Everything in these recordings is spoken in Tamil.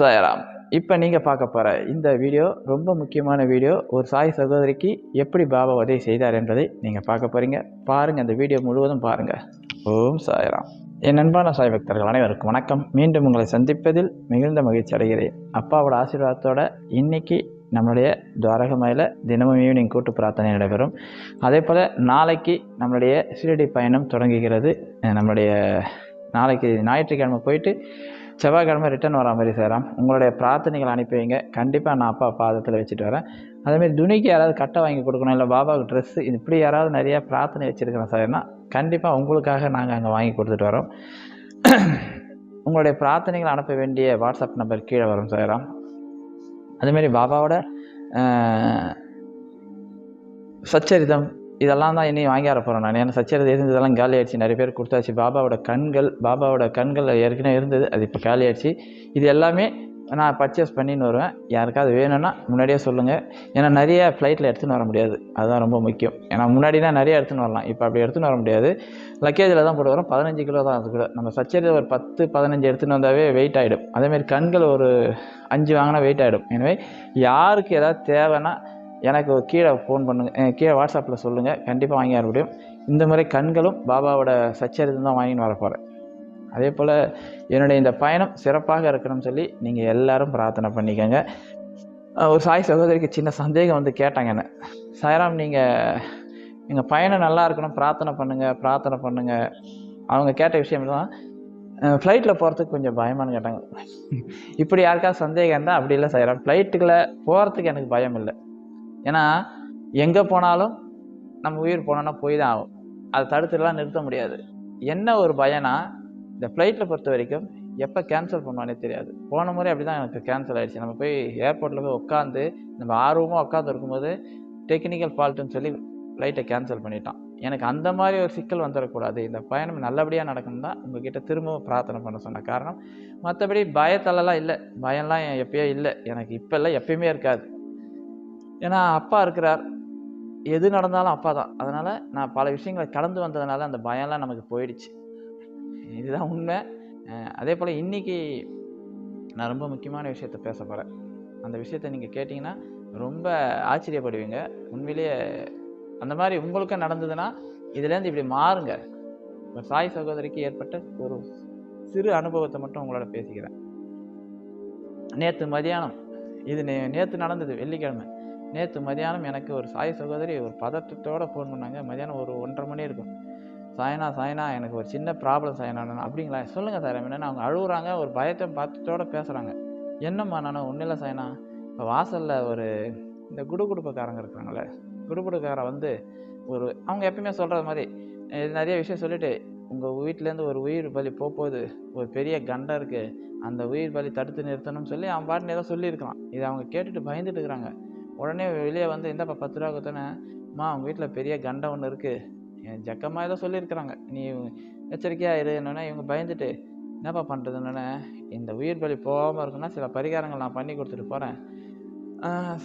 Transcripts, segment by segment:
சாயராம். இப்போ நீங்கள் பார்க்க போகிற இந்த வீடியோ ரொம்ப முக்கியமான வீடியோ ஒரு சாய் சகோதரிக்கு எப்படி பாபா உதவி செய்தார் என்பதை நீங்கள் பார்க்க போகிறீங்க பாருங்கள் அந்த வீடியோ முழுவதும் பாருங்கள் ஓம் சாயராம். என் அன்பான சாய் பக்தர்கள் அனைவருக்கும் வணக்கம். மீண்டும் உங்களை சந்திப்பதில் மிகுந்த மகிழ்ச்சி அடைகிறேன். அப்பாவோட ஆசீர்வாதத்தோட இன்னைக்கு நம்மளுடைய துவாரகமையில் தினமும் ஈவினிங் கூட்டு பிரார்த்தனை நடைபெறும். அதே போல் நாளைக்கு நம்மளுடைய சீரடி பயணம் தொடங்குகிறது. நம்மளுடைய நாளைக்கு ஞாயிற்றுக்கிழமை போயிட்டு செவ்வாய்க்கிழமை ரிட்டர்ன் வர மாதிரி சேராம் உங்களுடைய பிரார்த்தனைகள் அனுப்பி வைங்க கண்டிப்பாக நான் அப்பா பாதத்தில் வச்சுட்டு வரேன். அதேமாதிரி துணிக்கு யாராவது கட்டை வாங்கி கொடுக்கணும் இல்லை பாபாவுக்கு ட்ரெஸ்ஸு இப்படி யாராவது நிறையா பிரார்த்தனை வச்சுருக்கிறேன் சார்னா கண்டிப்பாக உங்களுக்காக நாங்கள் அங்கே வாங்கி கொடுத்துட்டு வரோம். உங்களுடைய பிரார்த்தனைகள் அனுப்ப வேண்டிய வாட்ஸ்அப் நம்பர் கீழே வரும் சாராம் அதேமாரி பாபாவோட சச்சரிதம் இதெல்லாம் தான் இனி வாங்கி வர போகிறேன் நான். ஏன்னா இருந்தது இதெல்லாம் காலி ஆயிடுச்சு. நிறைய பேர் கொடுத்தாச்சு. பாபாவோட கண்கள் பாபாவோட கண்கள் ஏற்கனவே இருந்தது. அது இப்போ காலி ஆயிடுச்சு. இது எல்லாமே நான் பர்ச்சேஸ் பண்ணின்னு வருவேன். யாருக்காவது வேணும்னா முன்னாடியே சொல்லுங்கள் ஏன்னா நிறைய ஃப்ளைட்டில் எடுத்துன்னு வர முடியாது. அதுதான் ரொம்ப முக்கியம். ஏன்னா முன்னாடினா நிறைய எடுத்துன்னு வரலாம். இப்போ அப்படி எடுத்துன்னு வர முடியாது. லக்கேஜில் தான் போட்டு வரோம் பதினஞ்சு கிலோ தான் அது கூட நம்ம சச்சரிதை ஒரு பத்து பதினஞ்சு எடுத்துன்னு வந்தாவே வெயிட் ஆகிடும் அதேமாதிரி கண்கள் ஒரு அஞ்சு வாங்கினா வெயிட் ஆகிடும் எனவே யாருக்கு ஏதாவது தேவைன்னா எனக்கு கீழே ஃபோன் பண்ணுங்கள் கீழே வாட்ஸ்அப்பில் சொல்லுங்கள் கண்டிப்பாக வாங்கி வர முடியும். இந்த முறை கண்களும் பாபாவோட சச்சரிதம் தான் வாங்கின்னு வர போகிறேன் அதே போல் என்னுடைய இந்த பயணம் சிறப்பாக இருக்கணும்னு சொல்லி நீங்கள் எல்லோரும் பிரார்த்தனை பண்ணிக்கோங்க. ஒரு சாய் சகோதரிக்கு சின்ன சந்தேகம் வந்து கேட்டாங்க என்ன? சாய்ராம் நீங்கள் எங்கள் பயணம் நல்லா இருக்கணும் பிரார்த்தனை பண்ணுங்கள் பிரார்த்தனை பண்ணுங்கள் அவங்க கேட்ட விஷயம் தான் ஃப்ளைட்டில் போகிறதுக்கு கொஞ்சம் பயமானு கேட்டாங்க. இப்படி யாருக்காவது சந்தேகம் இருந்தால் அப்படி இல்லை சாய்ராம். ஃப்ளைட்டுக்குள்ளே போகிறதுக்கு எனக்கு பயம் இல்லை. ஏன்னா எங்கே போனாலும் நம்ம உயிர் போனோன்னா போய் தான் ஆகும். அதை தடுத்துலாம் நிறுத்த முடியாது. என்ன ஒரு பயனா இந்த ஃப்ளைட்டில் பொறுத்த வரைக்கும் எப்போ கேன்சல் பண்ணுவானே தெரியாது. போன முறை அப்படி தான் எனக்கு கேன்சல் ஆயிடுச்சு. நம்ம போய் ஏர்போர்ட்டில் போய் உட்காந்து நம்ம ஆர்வமாக உட்காந்து இருக்கும்போது டெக்னிக்கல் ஃபால்ட்டுன்னு சொல்லி ஃப்ளைட்டை கேன்சல் பண்ணிட்டான். எனக்கு அந்த மாதிரி ஒரு சிக்கல் வந்துடக்கூடாது இந்த பயணம் நல்லபடியாக நடக்கணும் தான் உங்ககிட்ட திரும்பவும் பிரார்த்தனை பண்ண சொன்ன காரணம் மற்றபடி பயத்தலலாம் இல்லை. பயம்லாம் எப்பயோ இல்லை. எனக்கு இப்போ இல்லை எப்பயுமே இருக்காது. ஏன்னா அப்பா இருக்கிறார். எது நடந்தாலும் அப்பா தான். அதனால் நான் பல விஷயங்களை கடந்து வந்ததுனால அந்த பயம்லாம் நமக்கு போயிடுச்சு. இதுதான் உண்மை. அதே போல் இன்றைக்கி நான் ரொம்ப முக்கியமான விஷயத்த பேச போகிறேன் அந்த விஷயத்த நீங்கள் கேட்டிங்கன்னா ரொம்ப ஆச்சரியப்படுவீங்க. உண்மையிலேயே அந்த மாதிரி உங்களுக்கும் நடந்ததுன்னா இதுலேருந்து இப்படி மாறுங்க. ஒரு சாய் சகோதரிக்கு ஏற்பட்ட ஒரு சிறு அனுபவத்தை மட்டும் உங்களோட பேசிக்கிறேன். நேற்று மதியானம் இது நே நேற்று நடந்தது வெள்ளிக்கிழமை. நேற்று மதியானம் எனக்கு ஒரு சாய் சகோதரி ஒரு பதட்டத்தோட ஃபோன் பண்ணாங்க. மதியானம் ஒரு ஒன்றரை மணி இருக்கும். சாயனா சாயனா எனக்கு ஒரு சின்ன ப்ராப்ளம் சாயனா அப்படிங்களா? சொல்லுங்கள் சார் என்னென்னா அவங்க அழுகுறாங்க ஒரு பயத்தை பத்தத்தோட பேசுகிறாங்க என்னம்மா நான்? ஒன்றும் இல்லை சாயனா. இப்போ வாசலில் ஒரு இந்த குடுகுடுப்புக்காரங்க இருக்கிறாங்களே குடுகுடுக்காரன் வந்து ஒரு அவங்க எப்பயுமே சொல்கிற மாதிரி நிறைய விஷயம் சொல்லிட்டு உங்கள் வீட்டிலேருந்து ஒரு உயிர் பலி போக போகுது ஒரு பெரிய கண்டம் இருக்குது அந்த உயிர் பலி தடுத்து நிறுத்தணும்னு சொல்லி அவன் பாட்டுன்னு ஏதோ சொல்லியிருக்கான் இதை அவங்க கேட்டுட்டு பயந்துட்டு இருக்கிறாங்க. உடனே வெளியே வந்து இந்தப்பா பத்து ரூபா கொடுத்தோன்னே அம்மா அவங்க வீட்டில் பெரிய கண்டம் ஒன்று இருக்குது என் ஜக்கமாக ஏதோ சொல்லியிருக்கிறாங்க. நீ எச்சரிக்கையாக இருன்னொன்னே இவங்க பயந்துட்டு என்னப்பா பண்ணுறதுன்னொன்னே இந்த உயிர் பலி போகாமல் இருக்குன்னா சில பரிகாரங்கள் நான் பண்ணி கொடுத்துட்டு போகிறேன்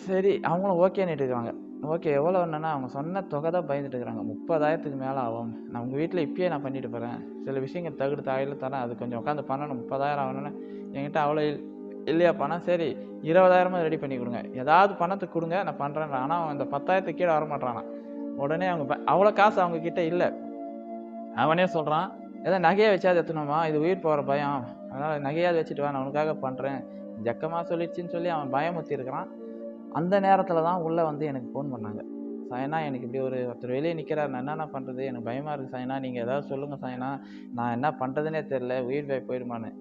சரி அவங்களும் ஓகேன்னு இருக்காங்க. ஓகே எவ்வளோ என்னன்னா அவங்க சொன்ன தொகை தான் பயந்துட்டு இருக்கிறாங்க முப்பதாயிரத்துக்கு மேலே ஆகும். நான் உங்கள் வீட்டில் இப்பயே நான் பண்ணிட்டு போகிறேன் சில விஷயங்கள் தகுடு தாயில் தரேன். அது கொஞ்சம் உட்காந்து பண்ணணும். முப்பதாயிரம் ஆகணும்னு என்கிட்ட அவ்வளோ இல்லையா பணம்? சரி இருபதாயிரமா ரெடி பண்ணி கொடுங்க. ஏதாவது பணத்தை கொடுங்க நான் பண்ணுறேன் ஆனால் அவன் இந்த பத்தாயிரத்துக்கு கீழே வரமாட்டானா? உடனே அவங்க ப- அவ்வளோ காசு அவங்க கிட்ட இல்லை. அவனே சொல்கிறான் ஏதோ நகையை வச்சாது எத்தணுமா? இது உயிர் போகிற பயம். அதனால் நகையாவது வச்சுட்டு வா நான் உனக்காக பண்ணுறேன் ஜக்கமாக சொல்லிடுச்சின்னு சொல்லி அவன் பயமுத்திருக்கிறான் அந்த நேரத்தில் தான் உள்ளே வந்து எனக்கு ஃபோன் பண்ணாங்க. சாயனா எனக்கு இப்படி ஒரு ஒருத்தர் வெளியே நிற்கிறார் நான் என்னென்ன பண்ணுறது எனக்கு பயமாக இருக்குது சாயனா நீங்கள் ஏதாவது சொல்லுங்கள் சாயனா நான் என்ன பண்ணுறதுனே தெரில உயிர் போய் போயிடுமான்னு.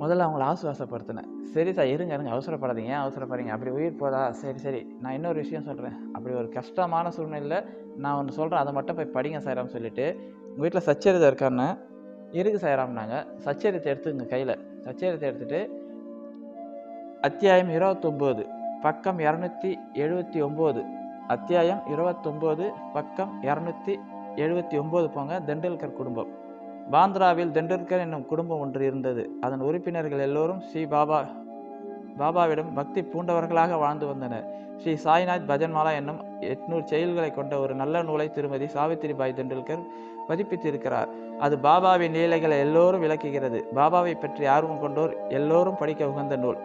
முதல்ல அவங்கள ஆசுவாசப்படுத்தினேன். சரி சார் இருங்க இருங்க அவசரப்படாதீங்க ஏன் அவசரப்படுறீங்க அப்படி உயிர் போதா? சரி சரி. நான் இன்னொரு விஷயம் சொல்கிறேன் அப்படி ஒரு கஷ்டமான சூழ்நிலையில் நான் ஒன்று சொல்கிறேன் அதை மட்டும் போய் படிங்க சாயராம் சொல்லிவிட்டு உங்கள் வீட்டில் சச்சரிதை இருக்கான்னு இருக்கு சாயராம்னாங்க சச்சரித்தை எடுத்துங்க கையில். சச்சரித்தை எடுத்துகிட்டு அத்தியாயம் இருபத்தொம்போது பக்கம் இரநூத்தி எழுபத்தி ஒம்பது. அத்தியாயம் இருபத்தொம்போது பக்கம் இரநூத்தி எழுபத்தி ஒம்பது போங்க தெண்டுல்கர் குடும்பம். பாந்திராவில் தெண்டுல்கர் என்னும் குடும்பம் ஒன்று இருந்தது. அதன் உறுப்பினர்கள் எல்லோரும் ஸ்ரீ பாபா பாபாவிடம் பக்தி பூண்டவர்களாக வாழ்ந்து வந்தனர். ஸ்ரீ சாய்நாத் பஜன்மாலா என்னும் எட்நூறு செயல்களை கொண்ட ஒரு நல்ல நூலை திருமதி சாவித்திரிபாய் தெண்டுல்கர் பதிப்பித்திருக்கிறார். அது பாபாவின் லீலைகளை எல்லோரும் விளக்குகிறது. பாபாவை பற்றி ஆர்வம் கொண்டோர் எல்லோரும் படிக்க உகந்த நூல்.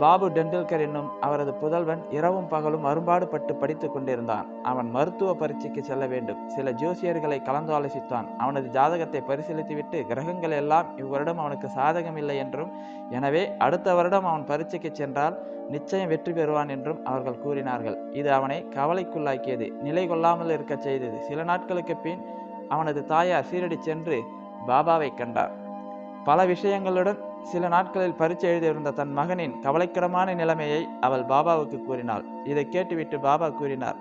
பாபு டெண்டுல்கர் என்னும் அவரது புதல்வன் இரவும் பகலும் அரும்பாடுபட்டு படித்துக் கொண்டிருந்தான். அவன் மருத்துவ பரீட்சைக்கு செல்ல வேண்டும். சில ஜோசியர்களை கலந்து ஆலோசித்தான் அவனது ஜாதகத்தை பரிசீலித்துவிட்டு கிரகங்கள் எல்லாம் இவ்வருடம் அவனுக்கு சாதகம் இல்லை என்றும் எனவே அடுத்த வருடம் அவன் பரீட்சைக்கு சென்றால் நிச்சயம் வெற்றி பெறுவான் என்றும் அவர்கள் கூறினார்கள். இது அவனை கவலைக்குள்ளாக்கியது. நிலை கொள்ளாமல் இருக்கச் செய்தது. சில நாட்களுக்கு பின் அவனது தாயார் சீரடி சென்று பாபாவை கண்டார். பல விஷயங்களுடன் சில நாட்களில் பரீட்சை எழுதியிருந்த தன் மகனின் கவலைக்கிடமான நிலைமையை அவள் பாபாவுக்கு கூறினாள். இதை கேட்டுவிட்டு பாபா கூறினார்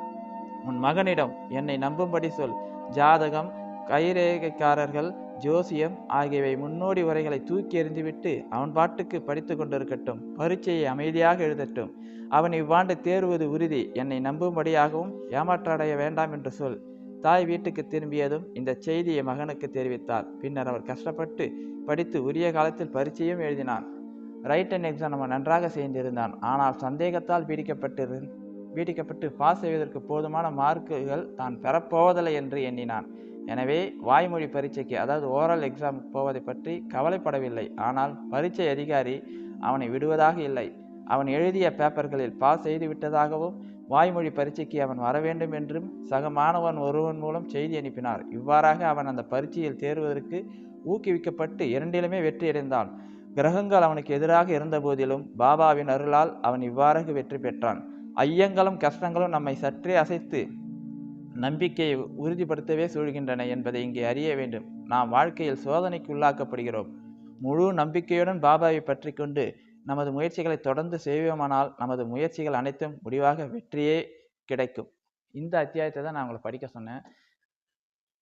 உன் மகனிடம் என்னை நம்பும்படி சொல். ஜாதகம் கைரேகைக்காரர்கள் ஜோசியம் ஆகியவை முன்னோடி உரைகளை தூக்கி எறிந்துவிட்டு அவன் பாட்டுக்கு படித்து கொண்டிருக்கட்டும். பரீட்சையை அமைதியாக எழுதட்டும். அவன் இவ்வாண்டு தேர்வது உறுதி. என்னை நம்பும்படியாகவும் ஏமாற்றடைய வேண்டாம் என்று சொல். தாய் வீட்டுக்கு திரும்பியதும் இந்த செய்தியை மகனுக்கு தெரிவித்தார். பின்னர் அவர் கஷ்டப்பட்டு படித்து உரிய காலத்தில் பரீட்சையும் எழுதினான் ரைட் அண்ட் எக்ஸாம் நம்ம நன்றாக செய்திருந்தான். ஆனால் சந்தேகத்தால் பீடிக்கப்பட்டு பீடிக்கப்பட்டு பாஸ் செய்வதற்கு போதுமான மார்க்குகள் தான் பெறப்போவதில்லை என்று எண்ணினான். எனவே வாய்மொழி பரீட்சைக்கு அதாவது ஓரல் எக்ஸாம் போவதை பற்றி கவலைப்படவில்லை. ஆனால் பரீட்சை அதிகாரி அவனை விடுவதாக இல்லை. அவன் எழுதிய பேப்பர்களில் பாஸ் செய்து விட்டதாகவும் வாய்மொழி பரீட்சைக்கு அவன் வர வேண்டும் என்றும் சக மாணவன் ஒருவன் மூலம் செய்தி அனுப்பினார். இவ்வாறாக அவன் அந்த பரீட்சையில் தேர்வதற்கு ஊக்குவிக்கப்பட்டு இரண்டிலுமே வெற்றியடைந்தான் கிரகங்கள் அவனுக்கு எதிராக இருந்த போதிலும் பாபாவின் அருளால் அவன் இவ்வாறாக வெற்றி பெற்றான். ஐயங்களும் கஷ்டங்களும் நம்மை சற்றே அசைத்து நம்பிக்கையை உறுதிப்படுத்தவே சூழ்கின்றன என்பதை இங்கே அறிய வேண்டும். நாம் வாழ்க்கையில் சோதனைக்கு உள்ளாக்கப்படுகிறோம். முழு நம்பிக்கையுடன் பாபாவை பற்றி கொண்டு நமது முயற்சிகளை தொடர்ந்து செய்வோமானால் நமது முயற்சிகள் அனைத்தும் முடிவாக வெற்றியே கிடைக்கும். இந்த அத்தியாயத்தை தான் நான் உங்களை படிக்க சொன்னேன்.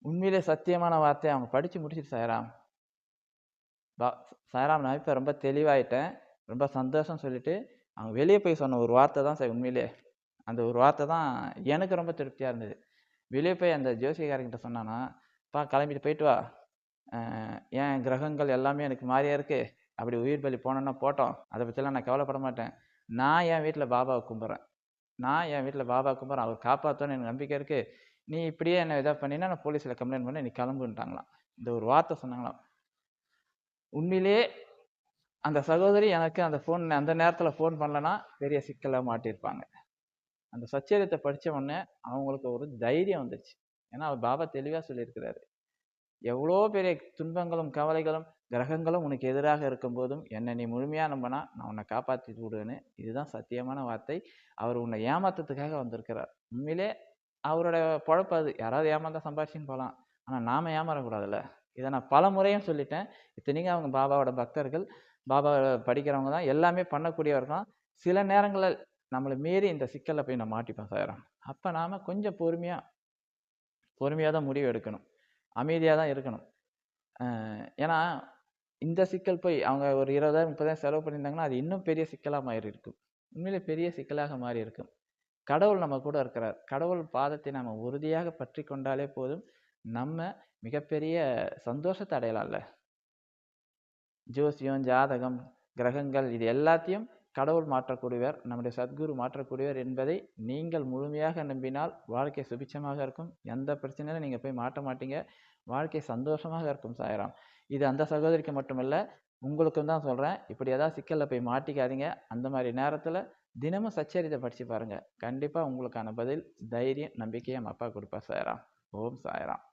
உண்மையிலே சத்தியமான வார்த்தையை அவங்க படித்து முடிச்சிட்டு சாயராம். பா சாயராம் நான் இப்போ ரொம்ப தெளிவாயிட்டேன். ரொம்ப சந்தோஷம் சொல்லிட்டு அவங்க வெளியே போய் சொன்ன ஒரு வார்த்தை தான் சார் உண்மையிலே. அந்த ஒரு வார்த்தை தான் எனக்கு ரொம்ப திருப்தியாக இருந்தது. வெளியே போய் அந்த ஜோசியக்காரங்கிட்ட சொன்னானா பா கிளம்பிட்டு போயிட்டு வா. ஏன் கிரகங்கள் எல்லாமே எனக்கு மாறியா இருக்குது அப்படி உயிர் பலி போனோன்னா போட்டோம். அதை பற்றிலாம் நான் கவலைப்பட மாட்டேன். நான் என் வீட்டில் பாபாவை கும்பிட்றேன் நான் என் வீட்டில் பாபா கும்பிட்றேன் அவர் காப்பாற்றோன்னு எனக்கு நம்பிக்கை இருக்குது நீ இப்படியே என்ன இதாக பண்ணினா நான் போலீஸில் கம்ப்ளைண்ட் பண்ணி நீ கிளம்புன்ட்டாங்களாம். இந்த ஒரு வார்த்தை சொன்னாங்களாம். உண்மையிலே அந்த சகோதரி எனக்கு அந்த ஃபோன் அந்த நேரத்தில் ஃபோன் பண்ணலன்னா பெரிய சிக்கலாக மாட்டியிருப்பாங்க. அந்த சச்சரியத்தை படித்த உடனே அவங்களுக்கு ஒரு தைரியம் வந்துச்சு ஏன்னா அவர் பாபா தெளிவாக சொல்லியிருக்கிறாரு. எவ்வளோ பெரிய துன்பங்களும் கவலைகளும் கிரகங்களும் உனக்கு எதிராக இருக்கும்போதும் என்னை நீ முழுமையாக நம்பினா நான் உன்னை காப்பாற்றி விடுவேன்னு. இதுதான் சத்தியமான வார்த்தை. அவர் உன்னை ஏமாத்துறதுக்காக வந்திருக்கிறார். உண்மையிலே அவரோட பொழப்பு அது. யாராவது ஏமாந்தா சம்பாரிச்சின்னு போகலாம் ஆனால் நாம் ஏமாறக்கூடாதுல்ல. இதை நான் பல முறையும் சொல்லிட்டேன். இத்தனைக்கும் அவங்க பாபாவோட பக்தர்கள் பாபா படிக்கிறவங்க தான் எல்லாமே பண்ணக்கூடியவர் தான். சில நேரங்களில் நம்மளை மீறி இந்த சிக்கலில் போய் நான் மாட்டிப்போம் சாயிரம் அப்போ நாம் கொஞ்சம் பொறுமையாக பொறுமையாக தான் முடிவு எடுக்கணும். அமைதியாக தான் இருக்கணும். ஏன்னா இந்த சிக்கல் போய் அவங்க ஒரு இருபதாயிரம் முப்பதாயிரம் செலவு பண்ணியிருந்தாங்கன்னா அது இன்னும் பெரிய சிக்கலாக மாறி இருக்கும் உண்மையிலே பெரிய சிக்கலாக மாறி இருக்கும் கடவுள் நம்ம கூட இருக்கிறார். கடவுள் பாதத்தை நம்ம உறுதியாக பற்றி கொண்டாலே போதும். நம்ம மிகப்பெரிய சந்தோஷத்தை அடையலாம்ல. ஜோசியம் ஜாதகம் கிரகங்கள் இது எல்லாத்தையும் கடவுள் மாற்றக்கூடியவர் நம்முடைய சத்குரு மாற்றக்கூடியவர் என்பதை நீங்கள் முழுமையாக நம்பினால் வாழ்க்கை சுபிச்சமாக இருக்கும். எந்த பிரச்சனையிலும் நீங்கள் போய் மாட்ட மாட்டீங்க. வாழ்க்கை சந்தோஷமாக இருக்கும் சாயராம். இது அந்த சகோதரிக்கு மட்டுமல்ல உங்களுக்கும் தான் சொல்கிறேன் இப்படி ஏதாவது சிக்கலில் போய் மாட்டிக்காதீங்க. அந்த மாதிரி நேரத்தில் தினமும் சச்சரித்தை படித்து பாருங்கள் கண்டிப்பாக உங்களுக்கான பதில் தைரியம் நம்பிக்கையை நம்ம அப்பா கொடுப்பா சாயராம். ஓம் சாயராம்.